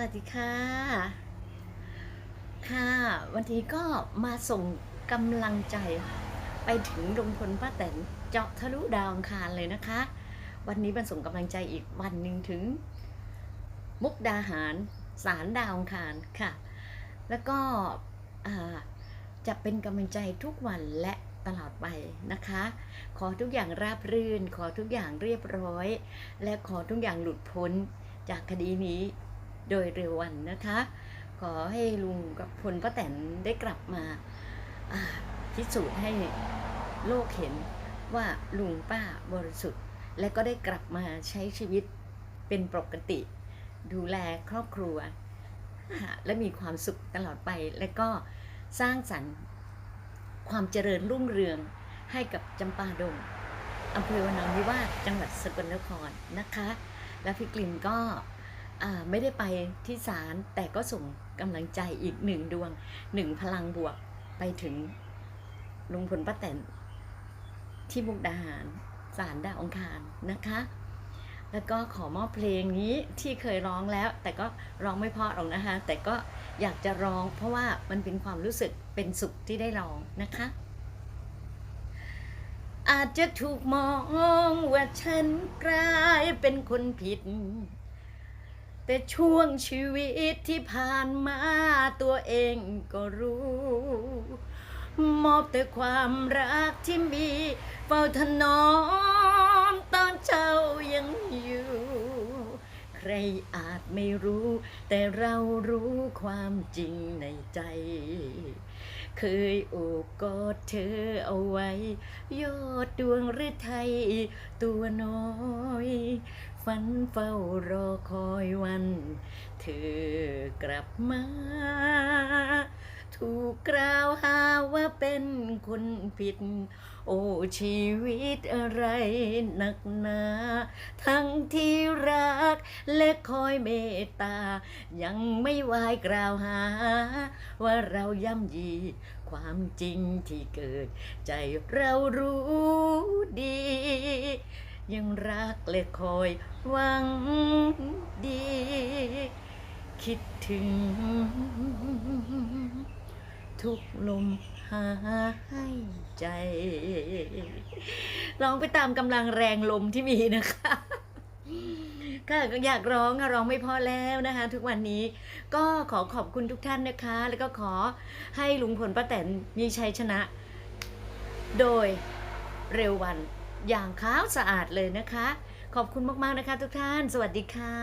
วัสดีค่ะ ค่ะ วันนี้ก็มาส่งกำลังใจไปถึงลุงพลป้าแตนเจาะทะลุดาวอังคารเลยนะคะ วันนี้มาส่งกำลังใจอีกวันหนึ่งถึง มุกดาหารสารดาวอังคารค่ะ แล้วก็จะเป็นกำลังใจทุกวันและตลอดไปนะคะ ขอทุกอย่างราบรื่น ขอทุกอย่างเรียบร้อย และขอทุกอย่างหลุดพ้นจากคดีนี้ โดยเร็ววันนะคะ ขอให้ลุงกับพลป้าแตนได้กลับมาพิสูจน์ให้โลกเห็นว่าลุงป้าบริสุทธิ์ และก็ได้กลับมาใช้ชีวิตเป็นปกติ ดูแลครอบครัว และมีความสุขตลอดไป และก็สร้างสรรค์ความเจริญรุ่งเรืองให้กับจำปาดงอำเภอวนอนนิวาสจังหวัดสกลนครนะคะ และพี่กลิ่นก็ ไม่ได้ไปที่ศาลแต่ก็ส่งกำลังใจอีกหนึ่งดวงหนึ่งพลังบวกไปถึงลุงพลป้าแตนที่มุกดาหารศาลดาวองคารนะคะ แล้วก็ขอมอบเพลงนี้ที่เคยร้องแล้ว แต่ก็ร้องไม่เพาะหรอกนะคะ แต่ก็อยากจะร้อง เพราะว่ามันเป็นความรู้สึกเป็นสุขที่ได้ร้องนะคะ อาจจะถูกมองว่าฉันกลายเป็นคนผิด แต่ช่วงชีวิตที่ผ่านมาตัวเองก็รู้ มอบแต่ความรักที่มีเฝ้าถนอมตอนเจ้ายังอยู่ รอาจไม่รู้ แต่เรารู้ความจริงในใจ เคยโอบกอดเธอเอาไว้ ยอดดวงฤทัยตัวน้อย ฝันเฝ้ารอคอยวัน เธอกลับมา ถูกกล่าวหาว่าเป็นคนผิด โอ้ชีวิตอะไรหนักหนา ทั้งที่รักและคอยเมตตา ยังไม่วายกล่าวหา ว่าเราย่ำยีความจริงที่เกิด ใจเรารู้ดี ยังรักและคอยหวังดี คิดถึง ทุกลมหายใจ ร้องไปตามกำลังแรงลมที่มีนะคะก็อยากร้องอะร้องไม่พอแล้วนะคะ ทุกวันนี้ก็ขอขอบคุณทุกท่านนะคะ แล้วก็ขอให้ลุงพลป้าแตนมีชัยชนะ โดยเร็ววันอย่างขาวสะอาดเลยนะคะ ขอบคุณมากๆนะคะทุกท่าน สวัสดีค่ะ